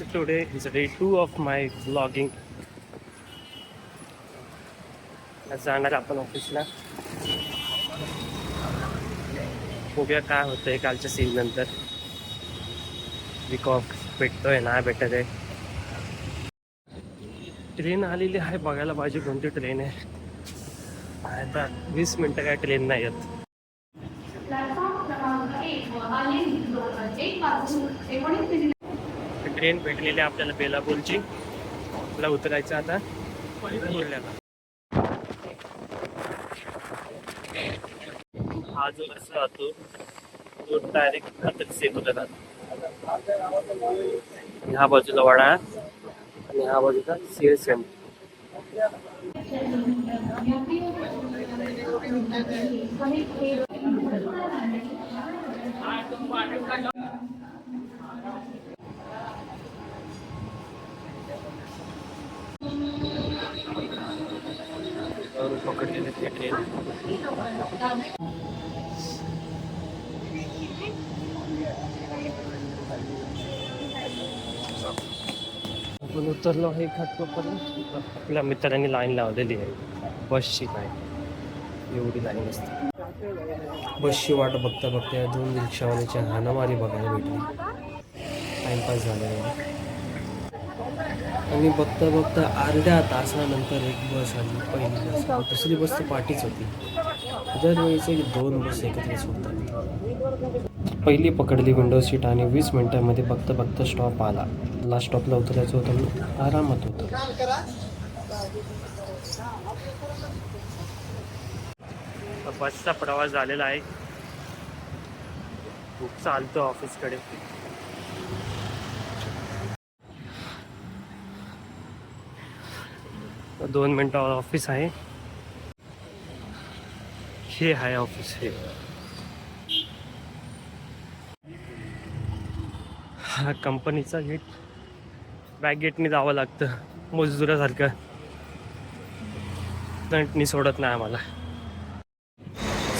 So today is day two of my vlogging. आज जाणार आपण ऑफिसला बघूया काय होतंय कालच्या सीन नंतर विकॉफ भेटतोय ना भेटत आहे ट्रेन आलेली आहे बघायला पाहिजे कोणती ट्रेन आहे आता वीस मिनटं काय ट्रेन नाही येत प्लॅटफॉर्म क्रमांक एक व आले एक पासून एकोणीस ट्रेन भेटलेली आहे आपल्याला बेलापूरची. आपल्याला उतरायचं आता. बोलल्याला हा जो रस्ता राहतो तो डायरेक्ट खातच येत होता ह्या बाजूला वडा आणि ह्या बाजूला ते ट्रेन आपण उतरलो आहे घाटकोपरला आपल्या मित्रांनी लाईन लावलेली आहे. बसची लाईन एवढी लाईन असते. बसची वाट बघता बघता या दोन रिक्षावाल्याच्या हाणामारी बघायला भेटली. टाइमपास झाला आहे. आणि बघता बघता अर्ध्या तासानंतर एक बस आली पहिली बस. दुसरी बस तर पाठीच होती. दरवेळीचे दोन बस एकत्र होतात पहिली पकडली विंडो सीट आणि वीस मिनिटांमध्ये बघता बघता स्टॉप आला. लास्ट स्टॉपला उतरायचं होतं मी आरामात होतं. बसचा प्रवास झालेला आहे. खूप चालतो ऑफिसकडे दोन मिनटावर ऑफिस आहे. हे आहे ऑफिस हे. हा कंपनीचा गेट बॅक गेटने जावं लागतं मजदुरासारखं. दंटनी सोडत नाही आम्हाला.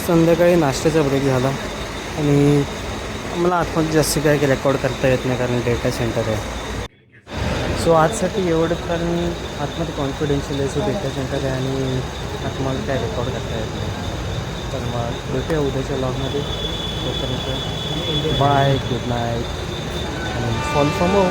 संध्याकाळी नाश्त्याचा ब्रेक झाला आणि मला आतमध्ये जास्त काय रेकॉर्ड करता येत नाही कारण डेटा सेंटर आहे. सो आजसाठी एवढं पण आतमध्ये कॉन्फिडेन्शियल आहे सो डेटा सेंटर आहे आणि आतमध्ये काय रेकॉर्ड करता येत नाही. तर मग भेटूया उद्याच्या लॉगमध्ये तोपर्यंत बाय गुड नाईट आणि फॉल फॉर हो